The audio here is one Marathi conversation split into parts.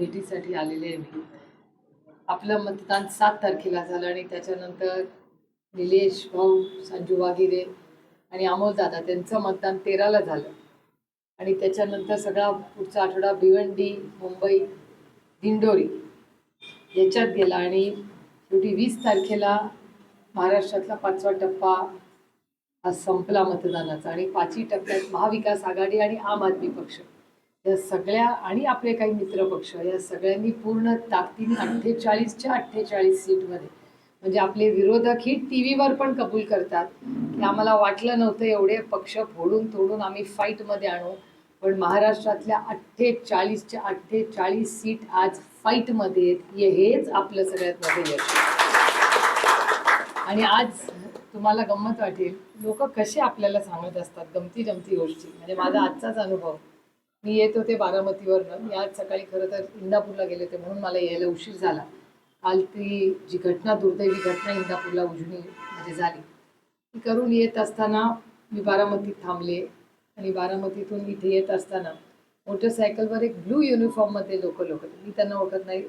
भेटीसाठी आलेले आहे मी. आपलं मतदान सात तारखेला झालं आणि त्याच्यानंतर निलेश भाऊ संजू वाघिरे आणि अमोल दादा त्यांचं मतदान तेराला झालं. आणि त्याच्यानंतर सगळा पुढचा आठवडा भिवंडी मुंबई दिंडोरी याच्यात गेला. आणि शेवटी वीस तारखेला महाराष्ट्रातला पाचवा टप्पा हा संपला मतदानाचा. आणि पाचही टप्प्यात महाविकास आघाडी आणि आम आदमी पक्ष. या सगळ्या आणि आपले काही मित्रपक्ष या सगळ्यांनी पूर्ण ताकदीने अठ्ठेचाळीसच्या अठ्ठेचाळीस सीटमध्ये म्हणजे आपले विरोधक ही टी व्हीवर पण कबूल करतात की आम्हाला वाटलं नव्हतं एवढे पक्ष फोडून तोडून आम्ही फाईटमध्ये आणू पण महाराष्ट्रातल्या अठ्ठेचाळीसच्या अठ्ठेचाळीस सीट आज फाईटमध्ये आहेत. हेच आपलं सगळ्यात मोठं यश आणि आज तुम्हाला गंमत वाटेल लोक कसे आपल्याला सांगत असतात गमती जमती गोष्टी. म्हणजे माझा आजचाच अनुभव. मी येत होते बारामतीवरनं. मी आज सकाळी खरं तर इंदापूरला गेले होते म्हणून मला यायला उशीर झाला. काल ती जी घटना दुर्दैवी घटना इंदापूरला उजनी म्हणजे झाली. ती करून येत असताना मी बारामतीत थांबले आणि बारामतीतून इथे येत असताना मोटरसायकलवर एक ब्लू युनिफॉर्ममध्ये लोक लोक मी त्यांना ओळखत नाही.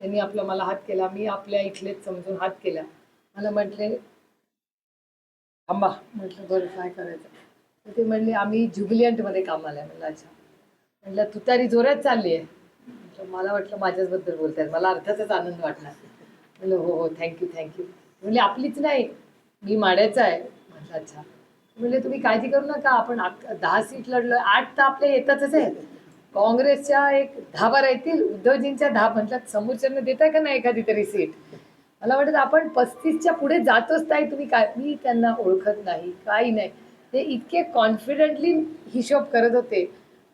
त्यांनी आपला मला हात केला. मी आपल्या इथलेच समजून हात केला. मला म्हटले थांबा. म्हटलं बरं काय करायचं? तर ते म्हणले आम्ही ज्युबिलियंटमध्ये कामाला आहे. म्हणलं अच्छा. म्हटलं तुतारी जोरात चालली आहे. म्हटलं मला वाटलं माझ्याचबद्दल बोलतायत. मला अर्थातच आनंद वाटला. म्हणलं हो हो थँक्यू थँक्यू म्हणले आपलीच नाही मी माड्याचा आहे. म्हटलं अच्छा. म्हणले तुम्ही काळजी करू नका आपण दहा सीट लढलो आठ तर आपले येतातच आहेत काँग्रेसच्या एक दहा बारा येतील उद्धवजींच्या दहा म्हटलं समोरच्यांना देताय का नाही एखादी तरी सीट? मला वाटत आपण पस्तीसच्या पुढे जातोच ताई. तुम्ही काय मी त्यांना ओळखत नाही काही नाही. ते इतके कॉन्फिडंटली हिशोब करत होते.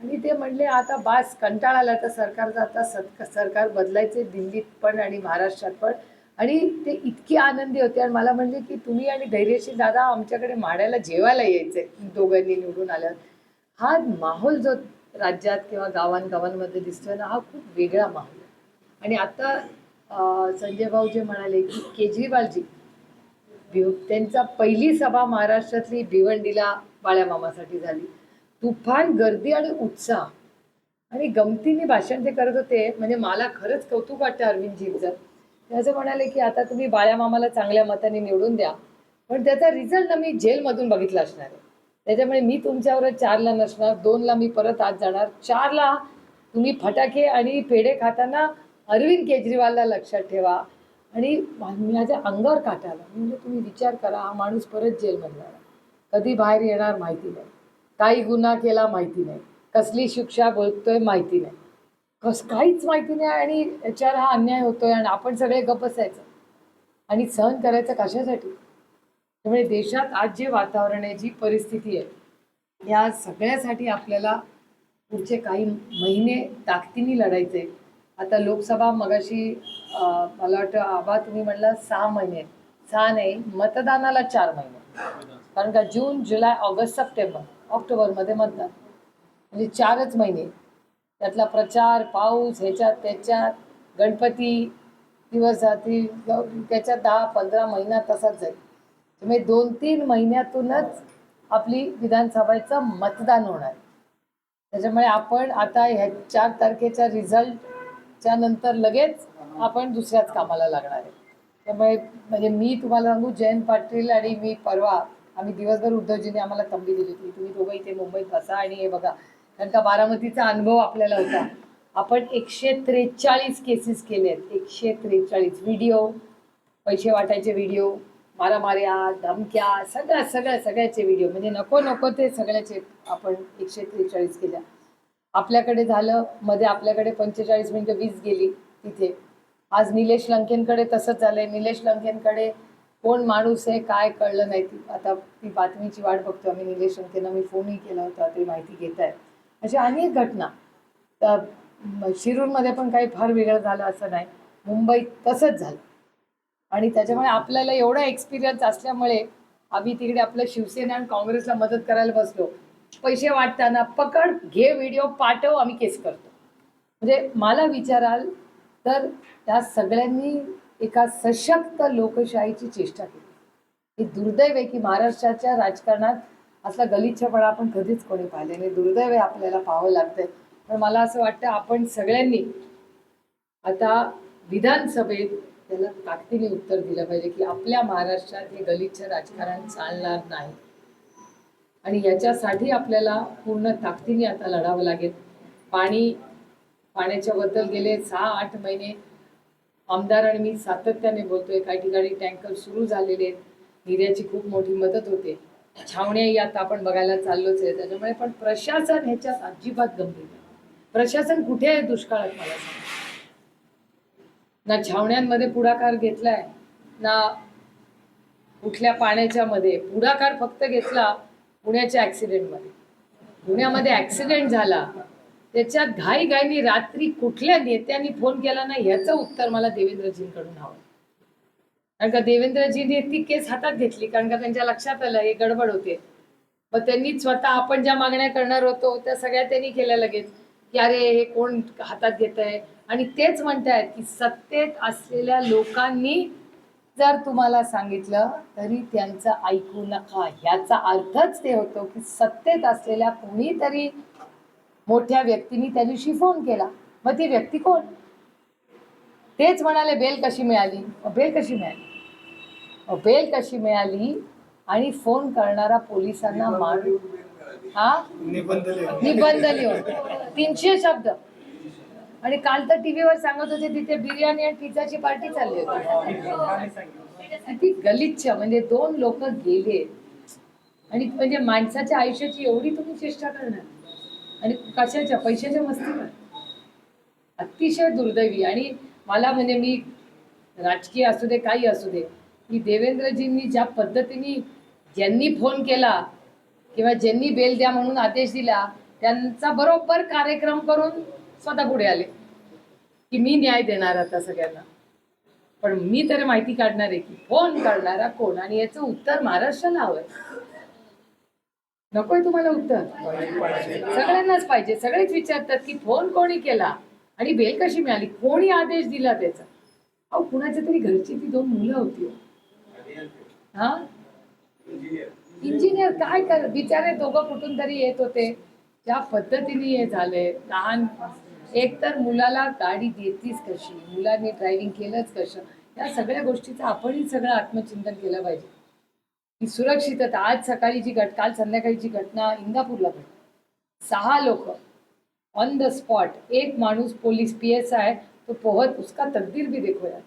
आणि ते म्हणले आता बास कंटाळा आला तर सरकारचं. आता सत सरकार बदलायचे दिल्लीत पण आणि महाराष्ट्रात पण. आणि ते इतके आनंदी होते आणि मला म्हणले की तुम्ही आणि धैर्यशील दादा आमच्याकडे माड्याला जेवायला यायचे. दोघांनी निवडून आल्यावर हा माहोल जो राज्यात किंवा गावांगावांमध्ये दिसतोय ना हा खूप वेगळा माहोल आणि आता संजय भाऊ जे म्हणाले की केजरीवालजी भिव त्यांचा पहिली सभा महाराष्ट्रातली भिवंडीला बाळ्यामामासाठी झाली. तुफान गर्दी आणि उत्साह. आणि गमतीने भाषण ते करत होते म्हणजे मला खरंच कौतुक वाटतं अरविंदजींचं. ते असं म्हणाले की आता तुम्ही बाळ्यामामाला चांगल्या मताने निवडून द्या. पण त्याचा रिझल्ट ना मी जेलमधून बघितला असणार आहे. त्याच्यामुळे मी तुमच्यावर चारला नसणार दोनला मी परत आज जाणार. चारला तुम्ही फटाके आणि पेढे खाताना अरविंद केजरीवालला लक्षात ठेवा. आणि माझ्या अंगावर काटा आला म्हणजे तुम्ही विचार करा हा माणूस परत जेलमध्ये जाणार. कधी बाहेर येणार माहिती नाही. काही गुन्हा केला माहिती नाही. कसली शिक्षा बोलतोय माहिती नाही. कस काहीच माहिती नाही आणि याच्यावर हा अन्याय होतोय आणि आपण सगळे गपसायचं बसायचं. आणि सहन करायचं कशासाठी? त्यामुळे देशात आज जे वातावरण आहे जी परिस्थिती आहे या सगळ्यासाठी आपल्याला पुढचे काही महिने ताकदीने लढायचे आता लोकसभा मगाशी मला वाटतं आबा तुम्ही म्हणला सहा महिने. सहा नाही मतदानाला चार महिने. कारण का जून जुलै ऑगस्ट सप्टेंबर ऑक्टोबरमध्ये मतदान. म्हणजे चारच महिने. त्यातला प्रचार पाऊस ह्याच्यात त्याच्यात गणपती दिवस जातील त्याच्यात दहा पंधरा महिना तसाच जाईल. तुम्ही दोन तीन महिन्यातूनच आपली विधानसभेचं मतदान होणार. त्याच्यामुळे आपण आता ह्या चार तारखेच्या रिझल्ट त्यानंतर लगेच आपण दुसऱ्याच कामाला लागणार आहे. त्यामुळे म्हणजे मी तुम्हाला सांगू जयंत पाटील आणि मी परवा आम्ही दिवसभर उद्धवजीने आम्हाला तंबी दिली होती. तुम्ही दोघं इथे मुंबईत बसा आणि हे बघा कारण का बारामतीचा अनुभव आपल्याला होता. आपण एकशे त्रेचाळीस केसेस केले आहेत. एकशे त्रेचाळीस व्हिडिओ पैसे वाटायचे व्हिडिओ मारामाऱ्या धमक्या सगळ्या सगळ्या सगळ्याचे व्हिडिओ म्हणजे नको नको ते सगळ्याचे आपण एकशे त्रेचाळीस केल्या. आपल्याकडे झालं मध्ये आपल्याकडे पंचेचाळीस मिनिटं वीज गेली तिथे. आज निलेश लंकेंकडे तसंच झालंय. निलेश लंकेंकडे कोण माणूस आहे काय कळलं नाही. ती आता ती बातमीची वाट बघतो आम्ही. निलेश लंकेंना मी फोनही केला होता ते माहिती घेत आहे अशा अनेक घटना. शिरूरमध्ये पण काही फार वेगळं झालं असं नाही. मुंबईत तसंच झालं. आणि त्याच्यामुळे आपल्याला एवढा एक्सपिरियन्स असल्यामुळे आम्ही तिकडे आपलं शिवसेना आणि काँग्रेसला मदत करायला बसलो. पैसे वाटताना पकड घे व्हिडिओ पाठव आम्ही केस करतो. म्हणजे मला विचाराल तर त्या सगळ्यांनी एका सशक्त लोकशाहीची चेष्टा केली. हे दुर्दैव आहे की महाराष्ट्राच्या राजकारणात असला गलिच्छपणा आपण कधीच कोणी पाहिले नाही. दुर्दैव आहे आपल्याला पाहावं लागतंय. पण मला असं वाटतं आपण सगळ्यांनी आता विधानसभेत त्याला ताकदीने उत्तर दिलं पाहिजे की आपल्या महाराष्ट्रात हे गलिच्छ राजकारण चालणार नाही. आणि याच्यासाठी आपल्याला पूर्ण ताकदीने आता लढावं लागेल. पाणी पाण्याच्या बद्दल गेले सहा आठ महिने आमदार आणि मी सातत्याने बोलतोय काही ठिकाणी टँकर सुरू झालेले आहेत. निर्याची खूप मोठी मदत होते. छावण्याही आता आपण बघायला चाललोच आहे. त्याच्यामुळे पण प्रशासन ह्याच्यात अजिबात गंभीर नाही. प्रशासन कुठे आहे दुष्काळात मला सांग. ना छावण्यांमध्ये पुढाकार घेतलाय ना कुठल्या पाण्याच्या मध्ये. पुढाकार फक्त घेतला पुण्याच्या ॲक्सिडेंटमध्ये पुण्यामध्ये ऍक्सिडेंट झाला. त्याच्यात घाई घाईनी रात्री कुठल्या नेत्यांनी फोन केला नाही याचं उत्तर मला देवेंद्रजींकडून हवं. कारण का देवेंद्रजींनी ती केस हातात घेतली कारण का त्यांच्या लक्षात आलं हे गडबड होते. मग त्यांनी स्वतः आपण ज्या मागण्या करणार होतो त्या सगळ्या त्यांनी केल्या लगेच. की अरे हे कोण हातात घेत आहे आणि तेच म्हणतायत की सत्तेत असलेल्या लोकांनी जर तुम्हाला सांगितलं तरी त्यांचं ऐकू नका. ह्याचा अर्थच ते होतो की सत्तेत असलेल्या कोणीतरी मोठ्या व्यक्तीने त्या दिवशी फोन केला. मग ती व्यक्ती कोण? तेच म्हणाले बेल कशी मिळाली? बेल कशी मिळाली? बेल कशी मिळाली? आणि फोन करणारा पोलिसांना मार हा. निबंध लिहून. तीनशे शब्द. आणि काल तर टीव्हीवर सांगत होते तिथे बिर्याणी आणि पिझ्झाची पार्टी चालली होती. ती गलिच्छ म्हणजे दोन लोक गेले. आणि म्हणजे माणसाच्या आयुष्याची एवढी तुम्ही चेष्टा करणार. आणि कशाच्या? पैशाच्या मस्तीवर अतिशय दुर्दैवी. आणि मला म्हणजे मी राजकीय असू दे काही असू दे की देवेंद्रजींनी ज्या पद्धतीने ज्यांनी फोन केला किंवा ज्यांनी बेल द्या म्हणून आदेश दिला त्यांचा बरोबर कार्यक्रम करून स्वतः पुढे आले. की मी न्याय देणार आता सगळ्यांना. पण मी तर माहिती काढणार आहे की फोन करणारा कोण? आणि याचं उत्तर महाराष्ट्राला हवंय नकोय तुम्हाला उत्तर? सगळ्यांनाच पाहिजे. सगळेच विचारतात की फोन कोणी केला? आणि बेल कशी मिळाली? कोणी आदेश दिला त्याचा? अहो कुणाच्या तरी घरची ती दोन मुलं होती हो. हा? इंजिनियर काय कर बिचारे दोघं कुठून तरी येत होते. ज्या पद्धतीने हे झाले लहान एक तर मुलाला गाडी देतीच कशी? मुलांनी ड्रायव्हिंग केलंच कसं या सगळ्या गोष्टीचं आपणही सगळं आत्मचिंतन केलं पाहिजे. की सुरक्षितता आज सकाळी जी घट काल संध्याकाळीची घटना इंदापूरला घडली. सहा लोक ऑन द स्पॉट एक माणूस पोलीस पी एस आय तो पोहत उसका तकदीर भी देखो यार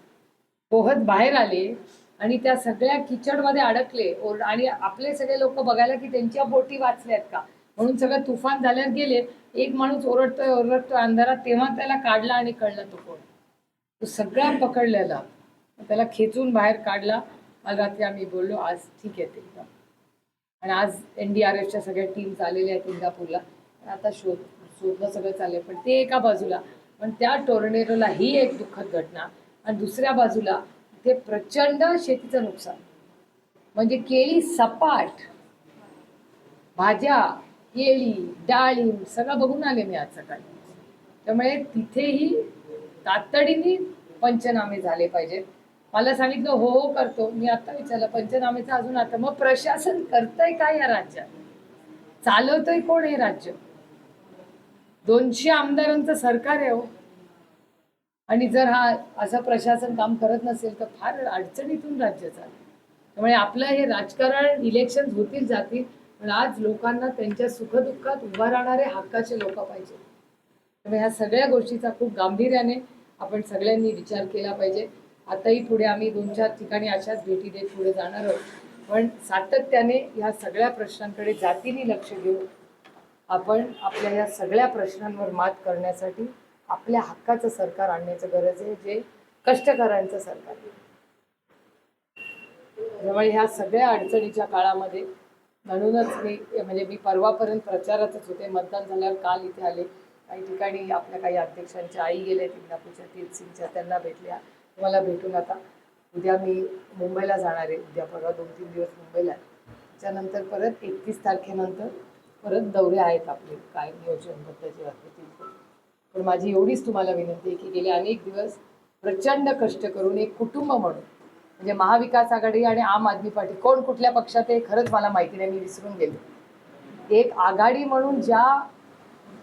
पोहत बाहेर आले आणि त्या सगळ्या किचडमध्ये अडकले. ओर- आणि आपले सगळे लोक बघायला की त्यांच्या बोटी वाचल्यात का? म्हणून सगळं तुफान झाल्यावर गेले. एक माणूस ओरडतोय ओरडतोय अंधारात तेव्हा त्याला काढला आणि कळलं तो कोण. तो सगळा पकडलेला. त्याला खेचून बाहेर काढला. काल रात्री आम्ही बोललो आज ठीक आहे ते आणि आज एन डी आर एफच्या सगळ्या टीम्स आलेल्या आहेत इंदापूरला. आता शोध शोधणं सगळं चाललंय. पण ते एका बाजूला. पण त्या टोर्नेडोला ही एक दुःखद घटना. आणि दुसऱ्या बाजूला ते प्रचंड शेतीचं नुकसान. म्हणजे केळी सपाट भाज्या केळी डाळिंब सगळं बघून आले मी आज सकाळी. त्यामुळे तिथेही तातडीने पंचनामे झाले पाहिजेत. मला सांगितलं हो हो करतो. मी आता विचारलं पंचनामेचं अजून आता मग प्रशासन करतंय काय या राज्यात? चालवतंय कोण हे राज्य? दोनशे आमदारांचं सरकार आहे हो. आणि जर हा असं प्रशासन काम करत नसेल तर फार अडचणीतून राज्य चालेल. त्यामुळे आपलं हे राजकारण इलेक्शन होतील जातील पण आज लोकांना त्यांच्या सुखदुःखात उभा राहणारे हक्काचे लोक पाहिजे. त्यामुळे ह्या सगळ्या गोष्टीचा खूप गांभीर्याने आपण सगळ्यांनी विचार केला पाहिजे. आताही पुढे आम्ही दोन चार ठिकाणी अशाच भेटी देत पुढे जाणार आहोत. पण सातत्याने ह्या सगळ्या प्रश्नांकडे जातीने लक्ष घेऊन आपण आपल्या या सगळ्या प्रश्नांवर मात करण्यासाठी आपल्या हक्काचं सरकार आणण्याचं गरज आहे जे कष्टकऱ्यांचं सरकार जवळ त्यामुळे ह्या सगळ्या अडचणीच्या काळामध्ये म्हणूनच मी म्हणजे मी परवापर्यंत प्रचारातच होते. मतदान झाल्यावर काल इथे आले. काही ठिकाणी आपल्या काही अध्यक्षांच्या आई गेल्या इंदापूरच्या तीर्थसिंगच्या त्यांना भेटल्या. तुम्हाला भेटून आता उद्या मी मुंबईला जाणार आहे. उद्या परवा दोन तीन दिवस मुंबईला आहे. त्याच्यानंतर परत एकतीस तारखेनंतर परत दौरे आहेत आपले काय नियोजनबद्ध जे असतील पण माझी एवढीच तुम्हाला विनंती आहे की गेले अनेक दिवस प्रचंड कष्ट करून एक कुटुंब म्हणून म्हणजे महाविकास आघाडी आणि आम आदमी पार्टी कोण कुठल्या पक्षात आहे खरंच मला माहिती नाही मी विसरून गेले. एक आघाडी म्हणून ज्या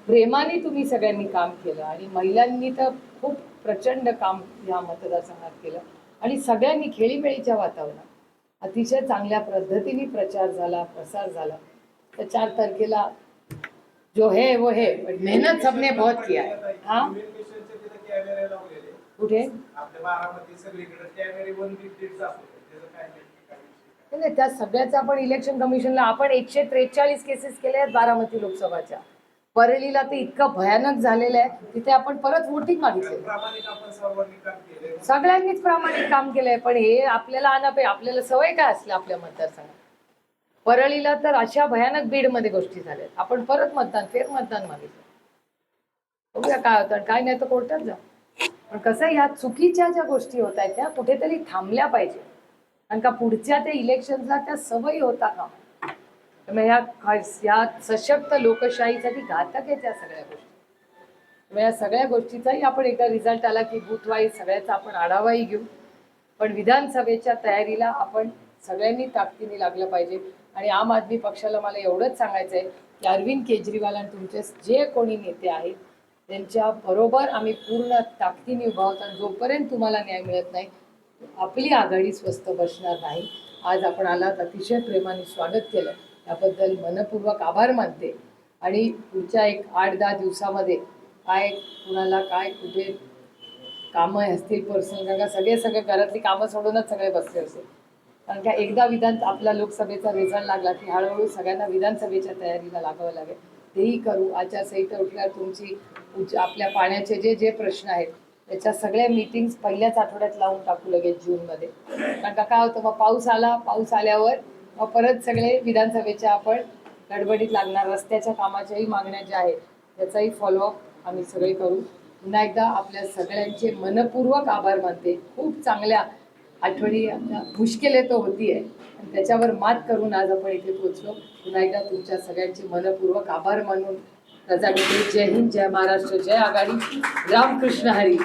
प्रेमाने तुम्ही सगळ्यांनी काम केलं आणि महिलांनी तर खूप प्रचंड काम या मतदारसंघात केलं आणि सगळ्यांनी खेळीमेळीच्या वातावरणात अतिशय चांगल्या पद्धतीने प्रचार झाला प्रसार झाला. तर चार तारखेला जो है वो है पण मेहनत सबने बहुत किया हां? विषय? नाही त्या सगळ्याचा आपण इलेक्शन कमिशनला आपण एकशे त्रेचाळीस केसेस केले आहेत बारामती लोकसभाच्या. परळीला ते इतकं भयानक झालेलं आहे तिथे आपण परत वोटिंग मागितले. प्रामाणिक आपण सर्वांनी काम केले सगळ्यांनीच प्रामाणिक काम केलंय पण हे आपल्याला अनपे आपल्याला सवय काय असल्या आपल्या मतदारसंघात? परळीला तर अशा भयानक बीडमध्ये गोष्टी झाल्यात. आपण परत मतदान फेर मतदान मागितलं. बघूया काय होतं. काय नाही तर कोर्टात जा. पण कसं आहे, चुकीच्या ज्या गोष्टी होत आहेत त्या कुठेतरी थांबल्या पाहिजे. कारण का पुढच्या त्या इलेक्शनला त्या सवयी होता का? त्यामुळे या या सशक्त लोकशाहीसाठी घातक आहे त्या सगळ्या गोष्टी. त्यामुळे या सगळ्या गोष्टीचाही आपण एकदा रिझल्ट आला की बूथ वाईज सगळ्याचा आपण आढावाही घेऊ. पण विधानसभेच्या तयारीला आपण सगळ्यांनी ताकदीने लागलं पाहिजे. आणि आम आदमी पक्षाला मला एवढंच सांगायचं आहे की अरविंद केजरीवाल आणि तुमचे जे कोणी नेते आहेत त्यांच्या बरोबर आम्ही पूर्ण ताकदीने उभा आहोत आणि जोपर्यंत तुम्हाला न्याय मिळत नाही आपली आघाडी स्वस्त बसणार नाही. आज आपण आलात अतिशय प्रेमाने स्वागत केलं. याबद्दल मनपूर्वक आभार मानते. आणि पुढच्या एक आठ दहा दिवसामध्ये काय कुणाला काय कुठे कामं असतील पर्सनल का सगळे सगळे घरातली कामं सोडूनच सगळे बसले असेल कारण का एकदा विधान आपला लोकसभेचा रिझल्ट लागला की हळूहळू सगळ्यांना विधानसभेच्या तयारीला लागावं लागेल. तेही करू. आचारसंहिता उठल्यावर तुमची आपल्या पाण्याचे जे जे प्रश्न आहेत त्याच्या सगळ्या मीटिंग्स पहिल्याच आठवड्यात लावून टाकू लगेच जूनमध्ये. कारण का काय होतं मग पाऊस आला. पाऊस आल्यावर मग परत सगळे विधानसभेच्या आपण गडबडीत लागणार. रस्त्याच्या कामाच्याही मागण्या ज्या आहेत त्याचाही फॉलोअप आम्ही सगळे करू. पुन्हा एकदा आपल्या सगळ्यांचे मनपूर्वक आभार मानते. खूप चांगल्या आठवणी आपल्या मुश्किल तो होती आहे आणि त्याच्यावर मात करून आज आपण इथे पोचलो पुन्हा एकदा तुमच्या सगळ्यांचे मनपूर्वक आभार मानून रजा जय हिंद जय महाराष्ट्र जय आघाडी. रामकृष्ण हरी.